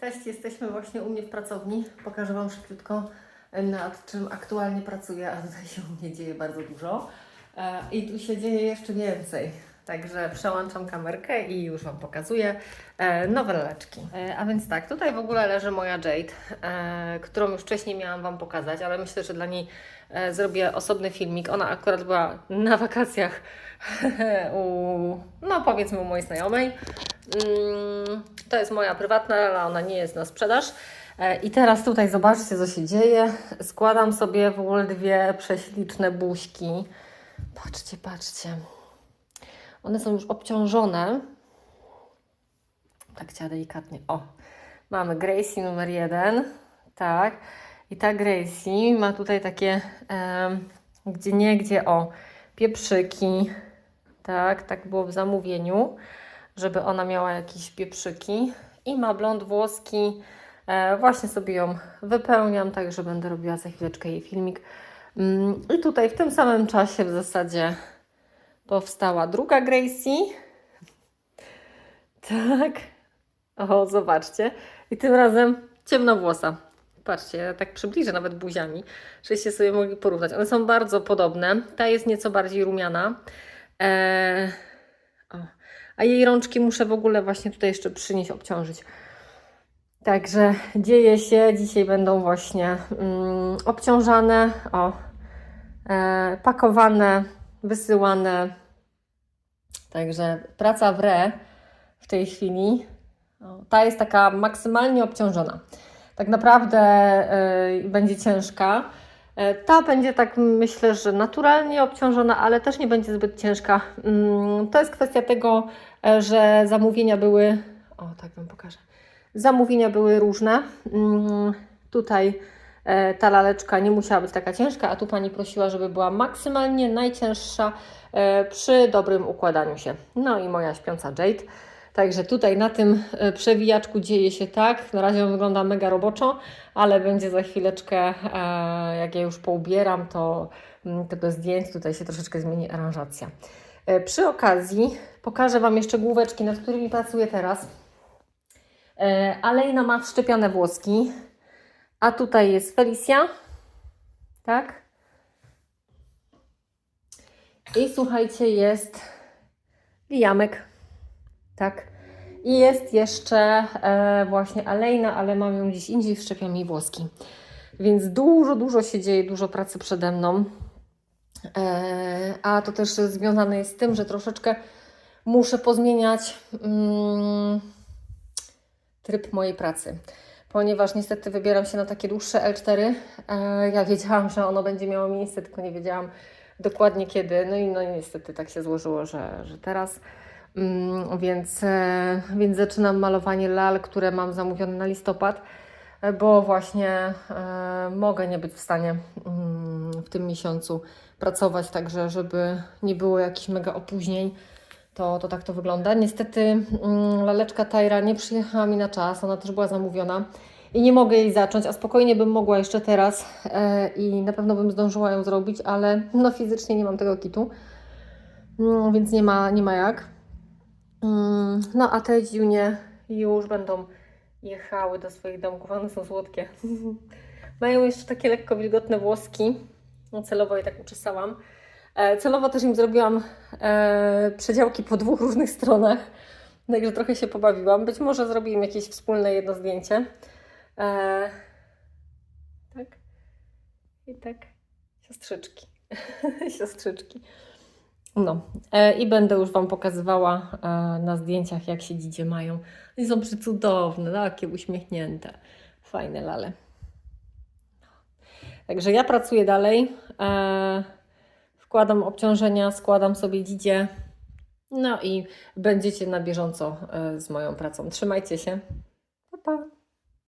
Cześć, jesteśmy właśnie u mnie w pracowni. Pokażę Wam szybciutko, nad czym aktualnie pracuję, a tutaj się u mnie dzieje bardzo dużo. E, I tu się dzieje jeszcze więcej. Także przełączam kamerkę i już Wam pokazuję e, nowe laleczki. E, a więc tak, tutaj w ogóle leży moja Jade, którą już wcześniej miałam Wam pokazać, ale myślę, że dla niej zrobię osobny filmik. Ona akurat była na wakacjach u, no powiedzmy u mojej znajomej. Mm, To jest moja prywatna lala, ona nie jest na sprzedaż. E, I teraz tutaj zobaczcie, co się dzieje. Składam sobie w ogóle dwie prześliczne buźki. Patrzcie, patrzcie. One są już obciążone. Tak chciała delikatnie. O, mamy Gracie numer jeden. Tak. I ta Gracie ma tutaj takie em, gdzie nie, gdzie o pieprzyki. Tak, tak było w zamówieniu, żeby ona miała jakieś pieprzyki. I ma blond włoski. E, właśnie sobie ją wypełniam, także będę robiła za chwileczkę jej filmik. Mm, I tutaj w tym samym czasie w zasadzie powstała druga Gracie. Tak. O, zobaczcie. I tym razem ciemnowłosa. Patrzcie, ja tak przybliżę nawet buziami, żebyście sobie mogli porównać. One są bardzo podobne. Ta jest nieco bardziej rumiana. Eee, o. A jej rączki muszę w ogóle właśnie tutaj jeszcze przynieść, obciążyć. Także dzieje się. Dzisiaj będą właśnie mm, obciążane, o, e, pakowane, wysyłane. Także praca w re w tej chwili. O, ta jest taka maksymalnie obciążona. Tak naprawdę y, będzie ciężka. E, Ta będzie tak, myślę, że naturalnie obciążona, ale też nie będzie zbyt ciężka. Mm, To jest kwestia tego, e, że zamówienia były. O, tak Wam pokażę. Zamówienia były różne. Mm, Tutaj e, ta laleczka nie musiała być taka ciężka, a tu pani prosiła, żeby była maksymalnie najcięższa przy dobrym układaniu się. No i moja śpiąca Jade. Także tutaj na tym e, przewijaczku dzieje się tak. Na razie on wygląda mega roboczo, ale będzie za chwileczkę, e, jak ja już poubieram, to mm, tego zdjęć tutaj się troszeczkę zmieni aranżacja. E, Przy okazji pokażę Wam jeszcze główeczki, nad którymi pracuję teraz. Alejna ma wszczepione włoski, a tutaj jest Felicia, tak? I słuchajcie, jest Lijamek, tak? I jest jeszcze e, właśnie Alejna, ale mam ją gdzieś indziej, wszczepiam jej włoski. Więc dużo, dużo się dzieje, dużo pracy przede mną. E, a to też związane jest z tym, że troszeczkę muszę pozmieniać mm, tryb mojej pracy. Ponieważ niestety wybieram się na takie dłuższe L4. E, ja wiedziałam, że ono będzie miało miejsce, tylko nie wiedziałam dokładnie kiedy. No i no, niestety tak się złożyło, że, że teraz. Mm, więc, e, więc zaczynam malowanie lal, które mam zamówione na listopad, e, bo właśnie e, mogę nie być w stanie mm, w tym miesiącu pracować, także żeby nie było jakichś mega opóźnień. To, to tak to wygląda. Niestety mm, laleczka Tajra nie przyjechała mi na czas, ona też była zamówiona i nie mogę jej zacząć, a spokojnie bym mogła jeszcze teraz i na pewno bym zdążyła ją zrobić, ale no fizycznie nie mam tego kitu, mm, więc nie ma, nie ma jak. Mm, No a te dziunie już będą jechały do swoich domków, one są słodkie. Mają jeszcze takie lekko wilgotne włoski, no celowo je tak uczesałam. E, Celowo też im zrobiłam e, przedziałki po dwóch różnych stronach, także trochę się pobawiłam. Być może zrobię im jakieś wspólne jedno zdjęcie. E, tak. I tak. Siostrzyczki. Siostrzyczki. No. E, I będę już Wam pokazywała e, na zdjęciach, jak się dzidzie mają. Są przecudowne, takie uśmiechnięte. Fajne lale. Także ja pracuję dalej. E, wkładam obciążenia, składam sobie dzidzie. No i będziecie na bieżąco z moją pracą. Trzymajcie się. Pa, pa.